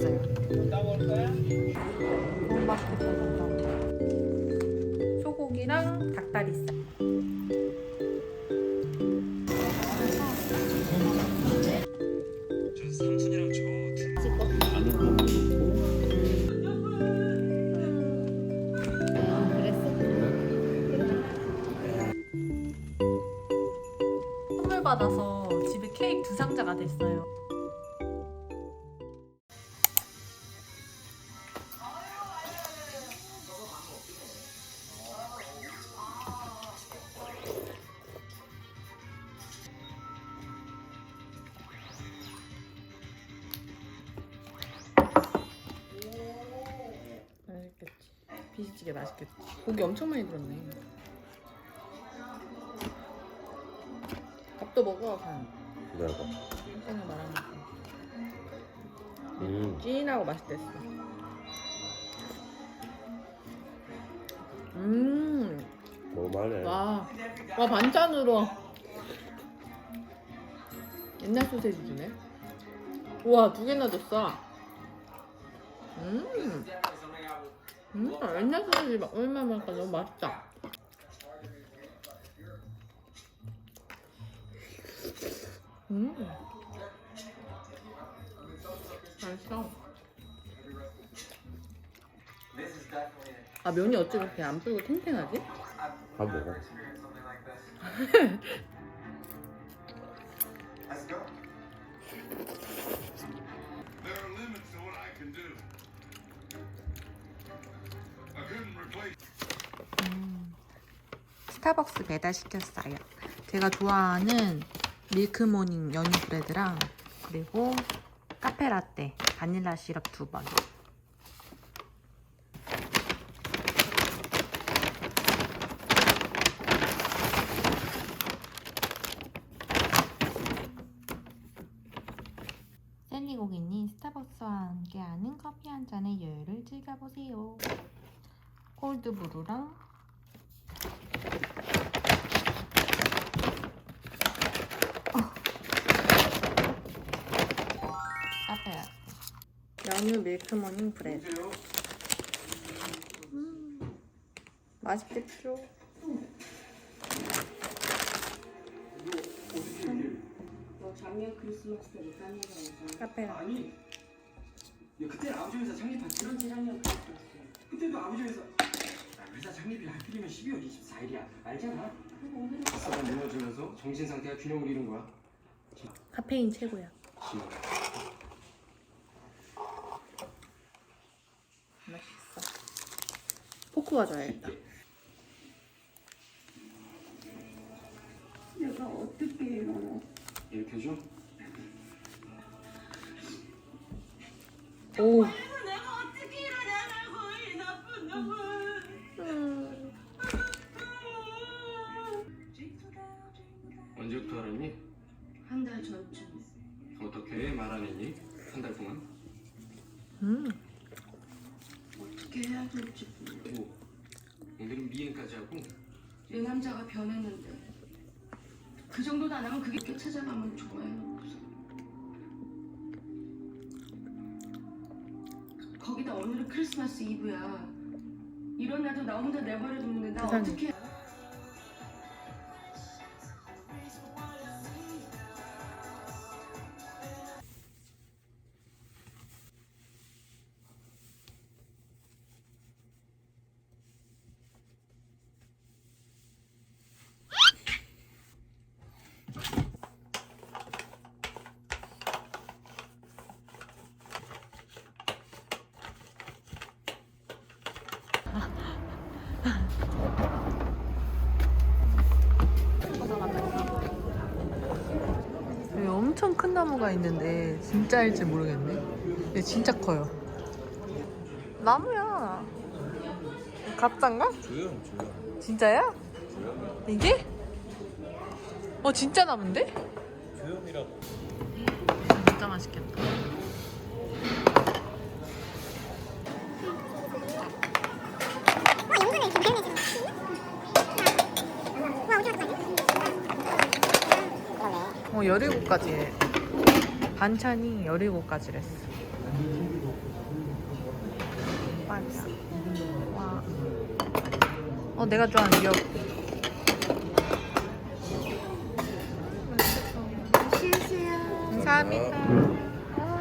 있어요. 소고기랑 닭다리살. 비지찌개 맛있겠지. 고기 엄청 많이 들었네. 밥도 먹어, 간. 기다려봐 생각 말하는 거. 음 찐하고 맛있댔어. 음, 먹을만해 와, 와 반찬으로 옛날 소세지 주네. 우와 두 개나 줬어. 음, 음, 옛날 소세지 마- 얼마 만까 너무 맛있다. 음, 맛있어. 아 면이 어찌 그렇게 안 불고 탱탱하지? 밥 먹어 스타벅스 배달 시켰어요. 제가 좋아하는 밀크모닝 연유 브레드랑 그리고 카페라떼 바닐라 시럽 두 번. 셀리 고객님 스타벅스와 함께하는 커피 한 잔의 여유를 즐겨보세요. 콜드브루랑 카페라 연유 밀크 모닝 브레드 음, 맛있겠죠? 뭐 작년 크리스마스 때 못한 얘기가 있잖아. 카페라 아니. 야, 그때 아버지 회사 창립한 그런 재작년 크리스마스. 그때도 아버지 회사 아, 회사 창립이 하필이면 12월 24일이야. 알잖아. 아싸가 무너지면서 정신 상태가 균형을 잃은 거야. 카페인 최고야 지금. 맛있어 포크 가져야겠다 거기다 오늘은 크리스마스 이브야. 이런 날도 나 혼자 내버려 두는데 나 세상에. 어떻게? 여기 엄청 큰 나무가 있는데 진짜일지 모르겠네. 근데 진짜 커요. 나무야. 가짜인가? 조용 조용 진짜야? 이게? 어 진짜 나무인데? 조용이라고 진짜 맛있겠다. 뭐 어, 17가지. 해. 반찬이 17가지랬어. 맞아. 와. 어, 내가 좋아하는 미역. 감사합니다. 어,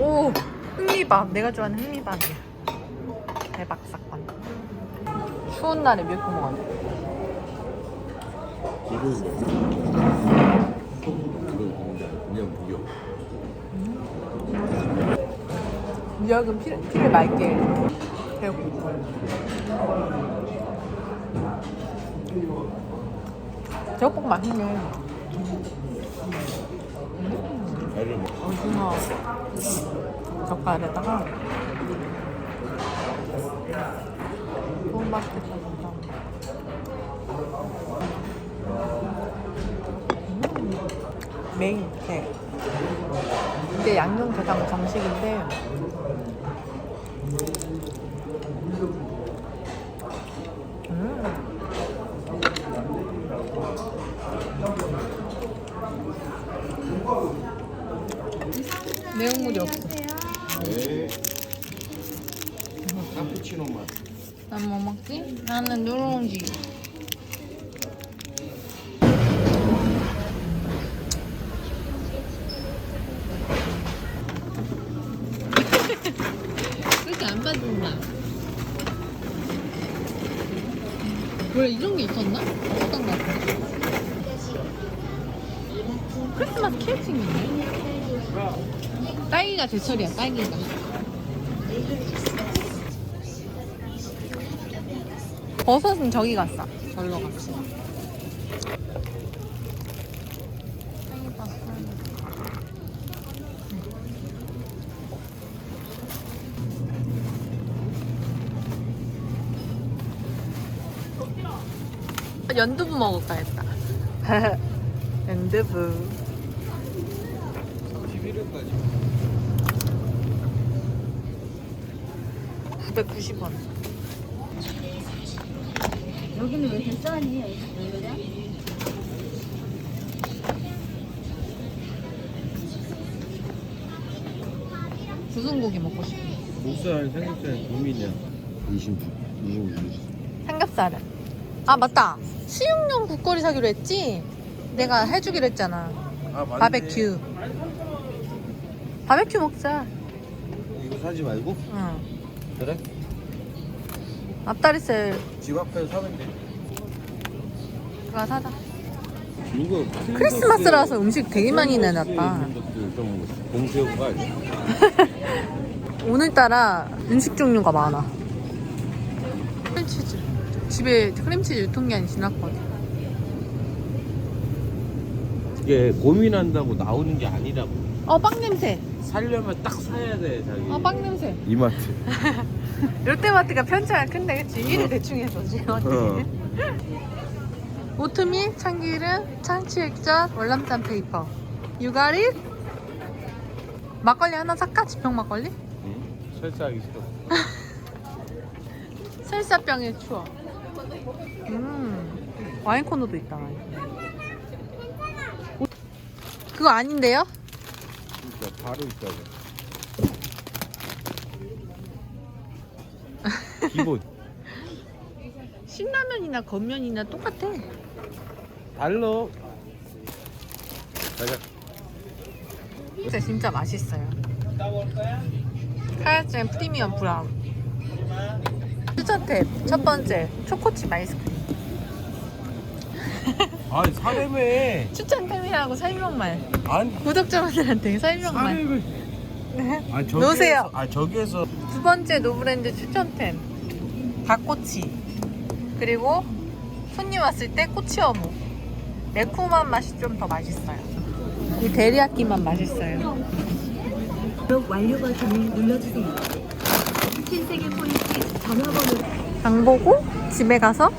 오, 흑미밥. 내가 좋아하는 흑미밥이야. 대박 사건. 추운 날에 미역국 먹었네. 이거 그냥 무역. 미역은 피를, 피를 맑게 해. 배고프고. 제육볶음 맛있네. 배를 먹. 오징어 젓갈에다가 너무 맛있겠다 진짜. 음, 메인 회. 이게 양념 게장 정식인데 음. 내용물이 없어. 네. 카푸치노 맛. 난 뭐 먹지? 나는 누룽지. 딸기가 제철이야, 딸기가. 버섯은 저기 갔어. 절로 갔어. 연두부 먹을까 했다. 연두부. 11일까지. 990원. 여기는 왜 대산이에요? 왜 그래? 무슨 고기 먹고 싶어? 목살 삼겹살 고민이야. 20, 26. 삼겹살은. 아 맞다. 수육용 국거리 사기로 했지. 내가 해주기로 했잖아. 아, 맞네. 바베큐. 바베큐 먹자. 이거 사지 말고? 응. 그래? 앞다리살 집 앞에 사면 돼. 사자. 이거 크리스마스라서 음식 되게 많이 내놨다. 좀 아니야? 오늘따라 음식 종류가 많아. 크림치즈. 집에 크림치즈 유통기한이 지났거든. 이게 고민한다고 나오는 게 아니라고. 어, 빵 냄새. 살려면 딱 사야 돼, 자기. 어, 빵 냄새. 이마트. 롯데마트가 편차가 큰데, 그치? 일을 대충 해서 지금 어떻게. 어. 오트밀, 참기름, 참치액젓, 월남쌈 페이퍼. 유가리? 막걸리 하나 살까? 지평 막걸리? 응? 설사하기 싫어. 설사병의 추억. 음, 와인 코너도 있다. 오, 그거 아닌데요? 진짜 바로 있다고. 기본. 신라면이나 건면이나 똑같아. 달러. 가자. 진짜 진짜 맛있어요. 카야잼 프리미엄 브라운. 추천 탭 첫 번째 초코칩 아이스크림. 아니 사람에 추천 탭이라고 설명만. 아니 구독자분들한테 설명만. 사람을 네. 아 저기에서 놓으세요. 아 저기에서 두 번째 노브랜드 추천템 닭꼬치 그리고 손님 왔을 때 꼬치 어묵 매콤한 맛이 좀 더 맛있어요 이 데리야끼만 맛있어요 구독 완료 버튼을 눌러주세요. 신세계 포인트 전화번호 장 보고 집에 가서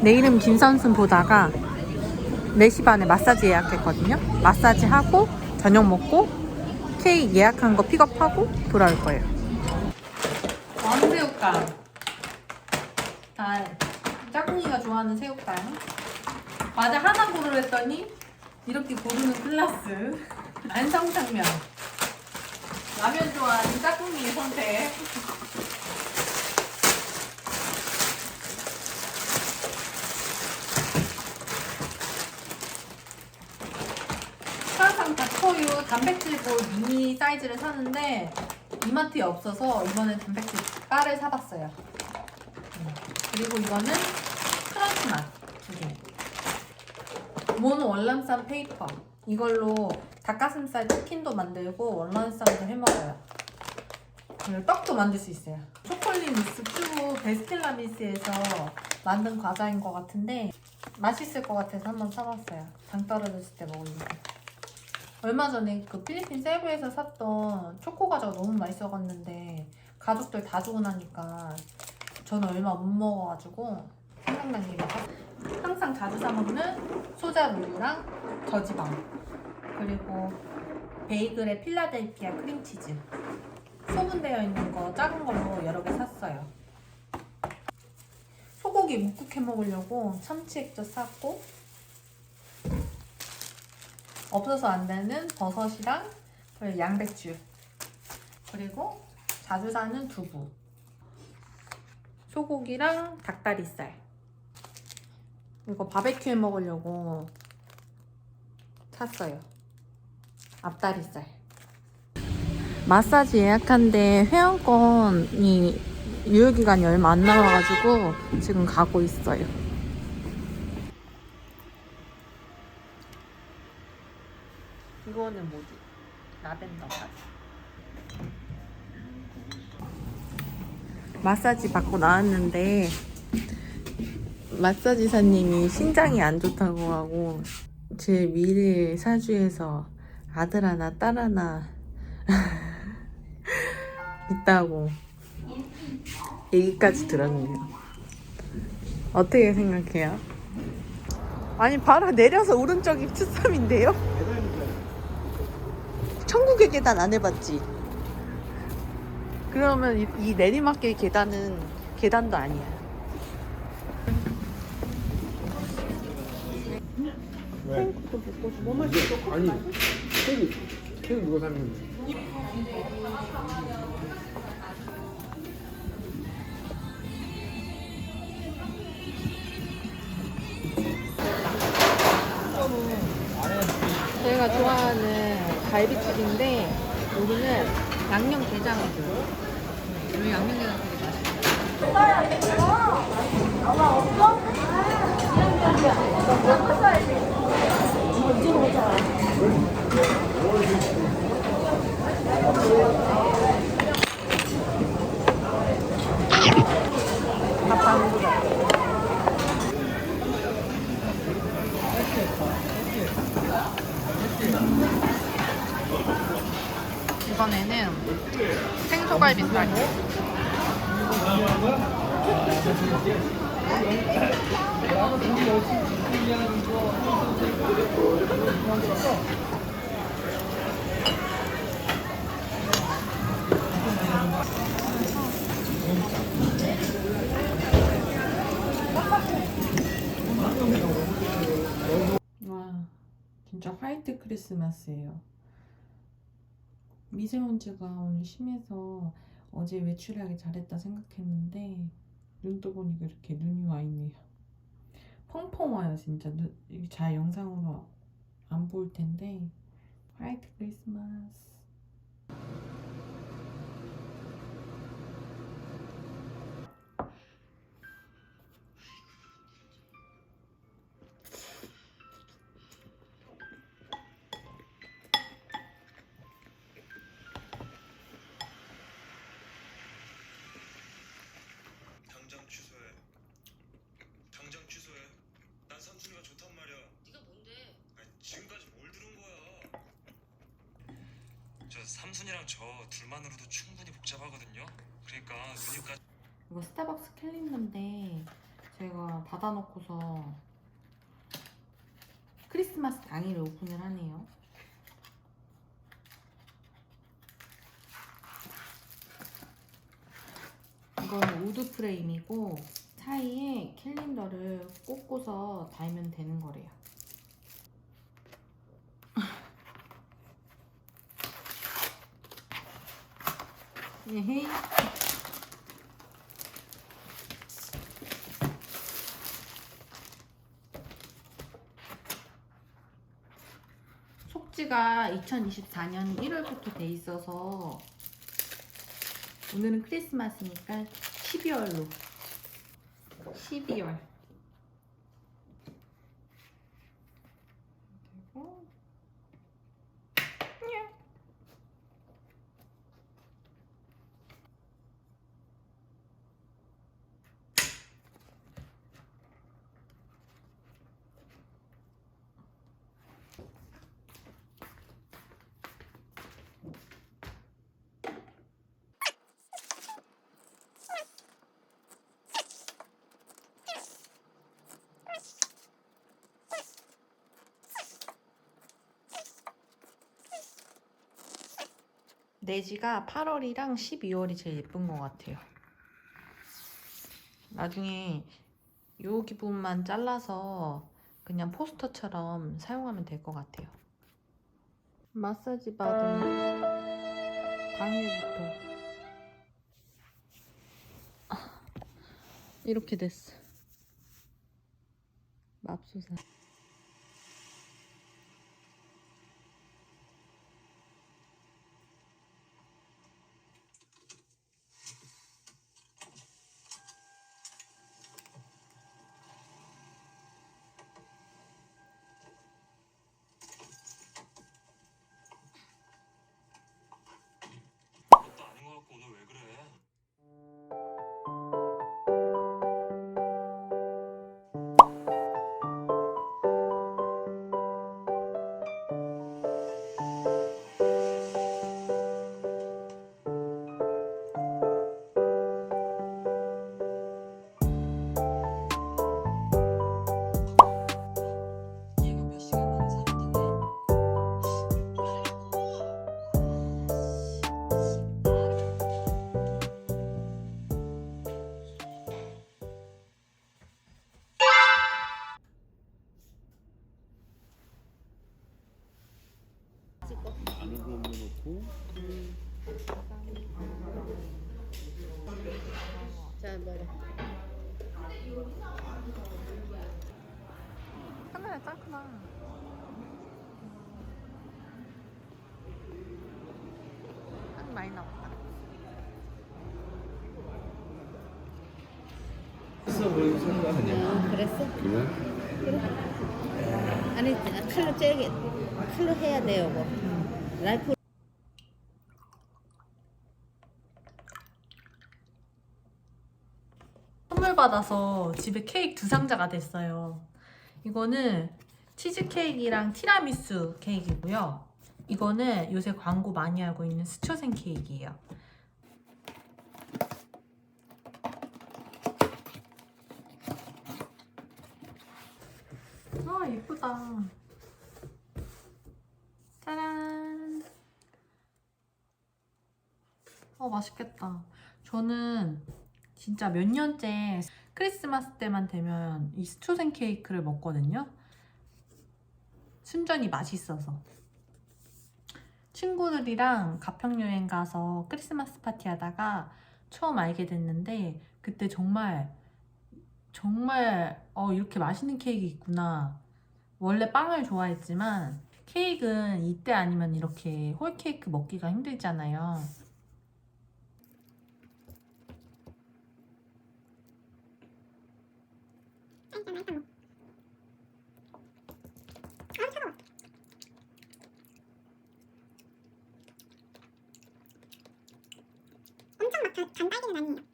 내 이름 김선순 보다가 4시 반에 마사지 예약했거든요. 마사지 하고 저녁 먹고 케이크 예약한 거 픽업하고 돌아올 거예요. 왕새우깡 달. 짝꿍이가 좋아하는 새우깡. 과자 하나 고르려 했더니 이렇게 고르는 클라스. 안성탕면. 라면 좋아하는 짝꿍이의 선택 닥터유 단백질 볼 미니 사이즈를 사는데 이마트에 없어서 이번엔 단백질 바를 사봤어요. 음. 그리고 이거는 크런치 맛 두 개. 모노 월남쌈 페이퍼. 이걸로 닭가슴살 치킨도 만들고 월남쌈도 해먹어요. 그리고 떡도 만들 수 있어요. 초콜릿 미스 큐브 베스킨라빈스에서 만든 과자인 것 같은데 맛있을 것 같아서 한번 사봤어요. 당 떨어졌을 때 먹으려고. 얼마 전에 그 필리핀 세부에서 샀던 초코 과자가 너무 맛있어갔는데 가족들 다 주고 나니까 저는 얼마 못 먹어가지고 생각난 김에. 항상 자주 사 먹는 소자 우유랑 저지방 그리고 베이글에 필라델피아 크림치즈 소분되어 있는 거 작은 걸로 여러 개 샀어요. 소고기 묵국 해 먹으려고 참치 액젓 샀고 없어서 안 되는 버섯이랑 양배추. 그리고 자주 사는 두부. 소고기랑 닭다리살. 이거 바베큐 해 먹으려고 샀어요. 앞다리살. 마사지 예약한데 회원권이 유효기간이 얼마 안 남아가지고 지금 가고 있어요. 이거는 뭐지? 라벤더 맛. 마사지 받고 나왔는데 마사지사님이 신장이 안 좋다고 하고 제 미래 사주에서 아들 하나 딸 하나 있다고 얘기까지 들었네요. 어떻게 생각해요? 아니 바로 내려서 오른쪽이 투삼인데요? 천국의 계단 안 해봤지? 그러면 이, 이 내리막길 계단은 계단도 아니야. 아니 케이크 케이크 누가 샀는데? 저희가 좋아하는 갈비집인데 여기는 양념 게장이 줘요. 여기 양념 게장 되게 맛있어요. 이번에는 생소갈비살. 와, 진짜 화이트 크리스마스예요. 미세먼지가 오늘 심해서 어제 외출하기 잘했다 생각했는데 눈 떠보니까 이렇게 눈이 와 있네요. 펑펑 와요 진짜. 눈, 잘 영상으로 안 보일 텐데. 화이트 크리스마스 이거 스타벅스 캘린더인데 제가 닫아놓고서 크리스마스 당일에 오픈을 하네요. 이거는 우드 프레임이고 사이에 캘린더를 꽂고서 달면 되는 거래요. 예헤이. 숙지가 2024년 1월부터 돼 있어서 오늘은 크리스마스니까 12월로. 12월 그리고 내지가 8월이랑 12월이 제일 예쁜 것 같아요. 나중에 요 기분만 잘라서 그냥 포스터처럼 사용하면 될 것 같아요. 마사지 받은 당일부터 아, 이렇게 됐어. 맙소사. 많이 나왔다. 있어 보이고 생각 아니야? 어, 그랬어? 그래? 아니, 칼로 째게, 칼로 해야 돼요, 뭐. 라이프 선물 받아서 집에 케이크 두 상자가 됐어요. 이거는 치즈 케이크랑 티라미수 케이크이고요. 이거는 요새 광고 많이 하고 있는 스초생 케이크예요. 아 예쁘다. 짜란. 어 맛있겠다. 저는 진짜 몇 년째 크리스마스 때만 되면 이 스초생 케이크를 먹거든요. 순전히 맛있어서. 친구들이랑 가평 여행 가서 크리스마스 파티 하다가 처음 알게 됐는데 그때 정말 정말 어 이렇게 맛있는 케이크 있구나. 원래 빵을 좋아했지만 케이크는 이때 아니면 이렇게 홀 케이크 먹기가 힘들잖아 단딸기는 아니에요.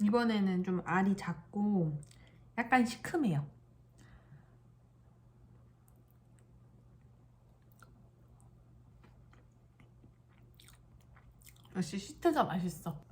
이번에는 좀 알이 작고 약간 시큼해요. 역시 시트가 맛있어.